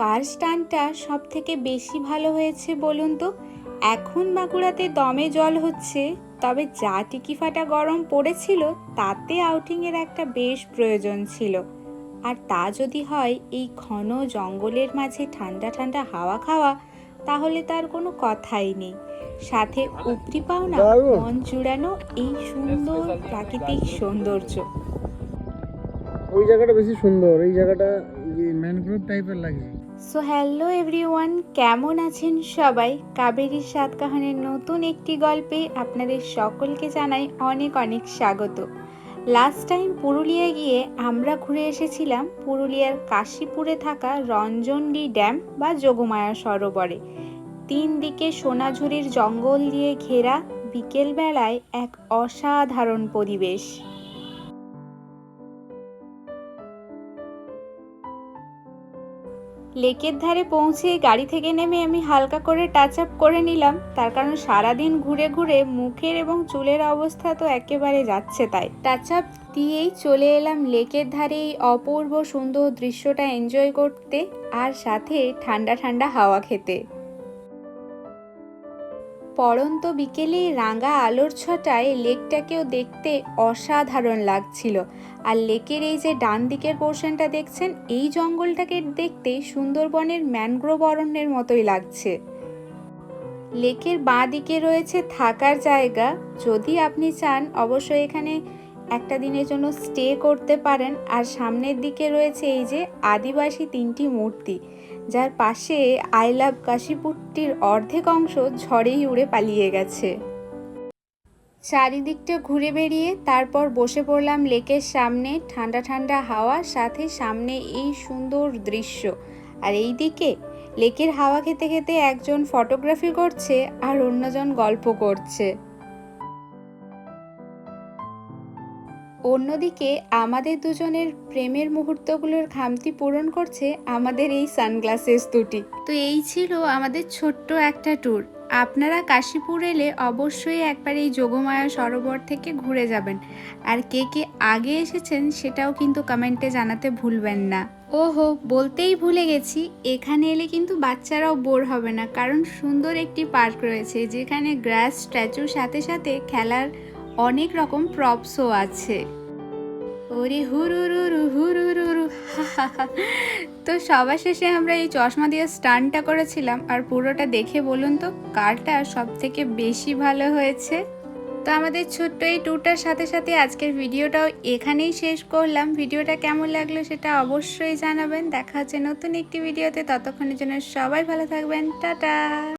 কার স্টানটা সব থেকে বেশি ভালো হয়েছে বলুন তো? এখন বাঁকুড়াতে দমে জল হচ্ছে তবে যা টিকি ফাটা গরম পড়েছিল তাতে আউটিংয়ের একটা বেশ প্রয়োজন ছিল। আর তা যদি হয় এই ঘন জঙ্গলের মাঝে ঠান্ডা ঠান্ডা হাওয়া খাওয়া তাহলে তার কোনো কথাই নেই। সাথে উপরি পাওনা মন জুড়ানো এই সুন্দর প্রাকৃতিক সৌন্দর্য। ওই জায়গাটা বেশি সুন্দর, এই জায়গাটা ম্যানগ্রোভ টাইপের লাগছে সো হ্যালো এভরিওয়ান কেমন আছেন সবাই? কাবেরীর সাত কাহানের নতুন একটি গল্পে আপনাদের সকলকে জানাই অনেক অনেক স্বাগত। লাস্ট টাইম পুরুলিয়া গিয়ে আমরা ঘুরে এসেছিলাম পুরুলিয়ার কাশীপুরে থাকা রঞ্জনডি ড্যাম বা যোগমায়া সরোবরে। তিন দিকে সোনাঝুরির জঙ্গল দিয়ে ঘেরা বিকেলবেলায় এক অসাধারণ পরিবেশ। লেকের ধারে পৌঁছে গাড়ি থেকে নেমে আমি হালকা করে টাচ আপ করে নিলাম। তার কারণ সারাদিন ঘুরে ঘুরে মুখের এবং চুলের অবস্থা তো একেবারে যাচ্ছে তাই। টাচ আপ দিয়েই চলে এলাম লেকের ধারে এই অপূর্ব সুন্দর দৃশ্যটা এনজয় করতে আর সাথে ঠান্ডা ঠান্ডা হাওয়া খেতে। পড়ন্ত বিকেলে রাঙা আলোর ছটায় লেকটাকেও দেখতে অসাধারণ লাগছিল। আর লেকের এই যে ডান দিকের পোর্শনটা দেখছেন, এই জঙ্গলটাকে দেখতে সুন্দরবনের ম্যানগ্রোভ অরণ্যের মতোই লাগছে। লেকের বাঁ দিকে রয়েছে থাকার জায়গা। যদি আপনি চান, অবশ্যই এখানে একটা দিনের জন্য স্টে করতে পারেন। আর সামনের দিকে রয়েছে এই যে আদিবাসী তিনটি মূর্তি। যার পাশে আই লাভ কাশীপুরটির অর্ধেক অংশ ঝড়েই উড়ে পালিয়ে গেছে। চারিদিকটা ঘুরে বেরিয়ে তারপর বসে পড়লাম লেকের সামনে ঠান্ডা ঠান্ডা হাওয়া, সাথে সামনে এই সুন্দর দৃশ্য। আর এই দিকে লেকের হাওয়া খেতে খেতে একজন ফটোগ্রাফি করছে আর অন্যজন গল্প করছে। অন্যদিকে আমাদের দুজনের প্রেমের মুহূর্তগুলোর খামতি পূরণ করছে আমাদের এই সানগ্লাসেস দুটি। তো এই ছিল আমাদের ছোট্ট একটা ট্যুর। আপনারা কাশীপুর এলে অবশ্যই একবার এই যোগমায়া সরোবর থেকে ঘুরে যাবেন। আর কে কে আগে এসেছেন সেটাও কিন্তু কমেন্টে জানাতে ভুলবেন না। ওহো, বলতেই ভুলে গেছি। এখানে এলে কিন্তু বাচ্চারাও বোর হবে না, কারণ সুন্দর একটি পার্ক রয়েছে যেখানে গ্রাস স্ট্যাচুর সাথে সাথে খেলার অনেক রকম প্রপসও আছে। ওরে হুরুরুরু হুরুরুরু। তো সবার শেষে আমরা এই চশমা দিয়ে স্টানটা করেছিলাম, আর পুরোটা দেখে বলুন তো, কারটা সব থেকে বেশি ভালো হয়েছে? তো আমাদের ছোট্ট এই ট্যুরটার সাথে সাথে আজকের ভিডিওটাও এখানেই শেষ করলাম। ভিডিওটা কেমন লাগল সেটা অবশ্যই জানাবেন। দেখা হচ্ছে নতুন একটি ভিডিওতে, ততক্ষণের জন্য সবাই ভালো থাকবেন। টাটা!